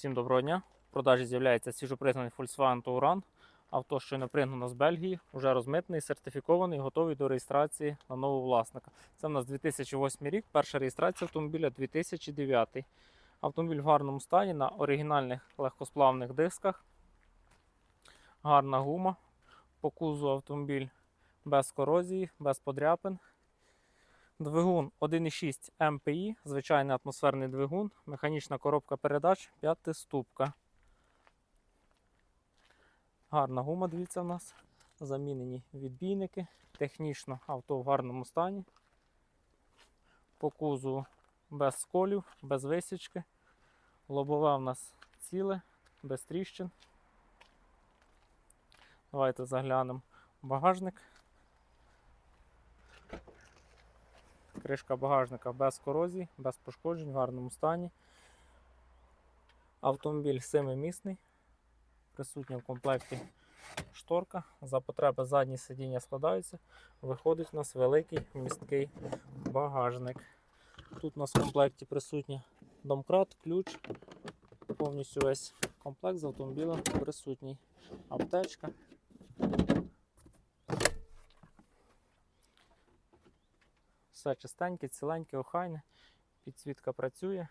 Всім доброго дня. В продажі з'являється свіжопригнаний Volkswagen Touran. Авто щойно пригнано з Бельгії, вже розмитний, сертифікований, готовий до реєстрації на нового власника. Це в нас 2008 рік, перша реєстрація автомобіля 2009. Автомобіль в гарному стані на оригінальних легкосплавних дисках. Гарна гума. По кузу автомобіль без корозії, без подряпин. Двигун 1,6 МПІ, звичайний атмосферний двигун, механічна коробка передач, п'ятиступка. Гарна гума, дивіться в нас. Замінені відбійники. Технічно авто в гарному стані. По кузову без сколів, без висічки. Лобове в нас ціле, без тріщин. Давайте заглянемо в багажник. Кришка багажника без корозії, без пошкоджень, в гарному стані. Автомобіль семимісний. Присутня в комплекті шторка. За потреби задні сидіння складаються. Виходить у нас великий місткий багажник. Тут у нас в комплекті присутня домкрат, ключ. Повністю весь комплект з автомобілем присутній. Аптечка. Все чистеньке, ціленьке, охайне. Підсвітка працює.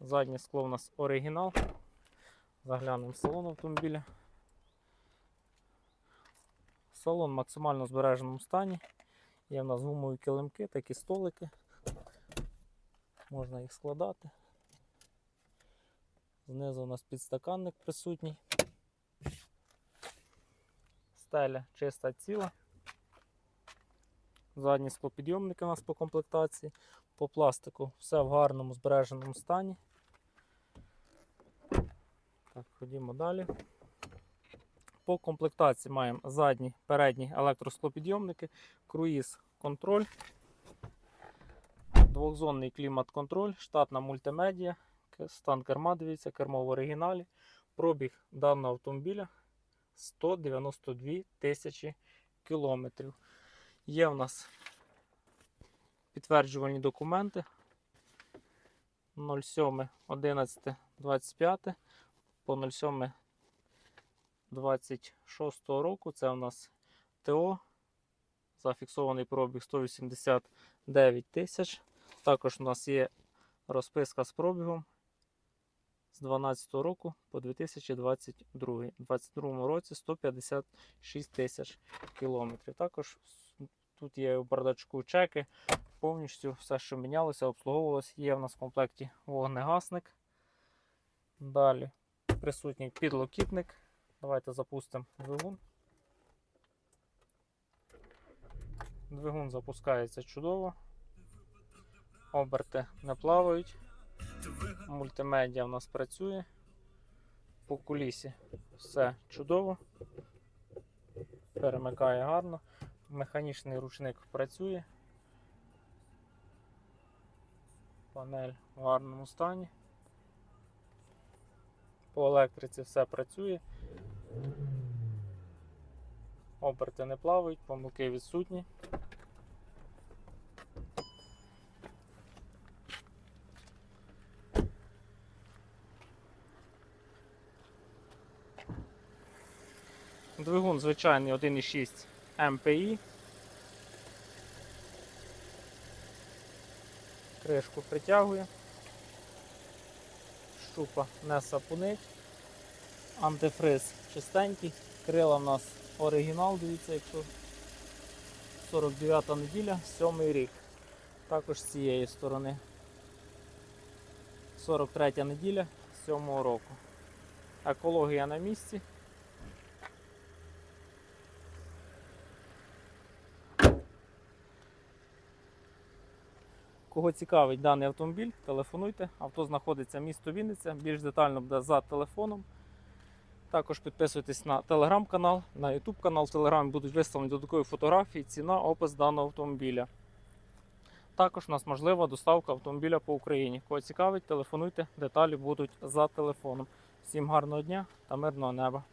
Заднє скло у нас оригінал. Заглянемо в салон автомобіля. Салон в максимально збереженому стані. Є в нас гумові килимки, такі столики. Можна їх складати. Знизу у нас підстаканник присутній. Стеля чиста ціла. Задні склопідйомники у нас по комплектації. По пластику все в гарному збереженому стані. Так, ходімо далі. По комплектації маємо задні, передні електросклопідйомники, круїз контроль, двохзонний клімат-контроль, штатна мультимедіа, к- стан керма, дивіться, кермо в оригіналі. Пробіг даного автомобіля 192 тисячі кілометрів. Є в нас підтверджувальні документи 07 11 25 по 07 26 року. Це у нас ТО. Зафіксований пробіг 189 тисяч. Також у нас є розписка з пробігом з 12 року по 2022. У 2022 році 156 тисяч кілометрів. Також тут є у бардачку чеки. Повністю все, що мінялося, обслуговувалося. Є в нас в комплекті вогнегасник. Далі присутній підлокітник. Давайте запустимо двигун. Двигун запускається чудово. Оберти не плавають. Мультимедіа в нас працює. По кулісі все чудово. Перемикає гарно. Механічний ручник працює. Панель в гарному стані. По електриці все працює. Оберти не плавають, помилки відсутні. Двигун звичайний 1,6 МПІ. Кришку притягує. Щупа не сапунить. Антифриз чистенький. Крила в нас оригінал, дивіться, якщо 49 та неділя, 7 рік. Також з цієї сторони. 43 неділя 7 року. Екологія на місці. Кого цікавить даний автомобіль, телефонуйте. Авто знаходиться місто Вінниця. Більш детально буде за телефоном. Також підписуйтесь на телеграм-канал, на YouTube канал. В телеграмі будуть виставлені додаткові фотографії, ціна, опис даного автомобіля. Також у нас можлива доставка автомобіля по Україні. Кого цікавить, телефонуйте, деталі будуть за телефоном. Всім гарного дня та мирного неба.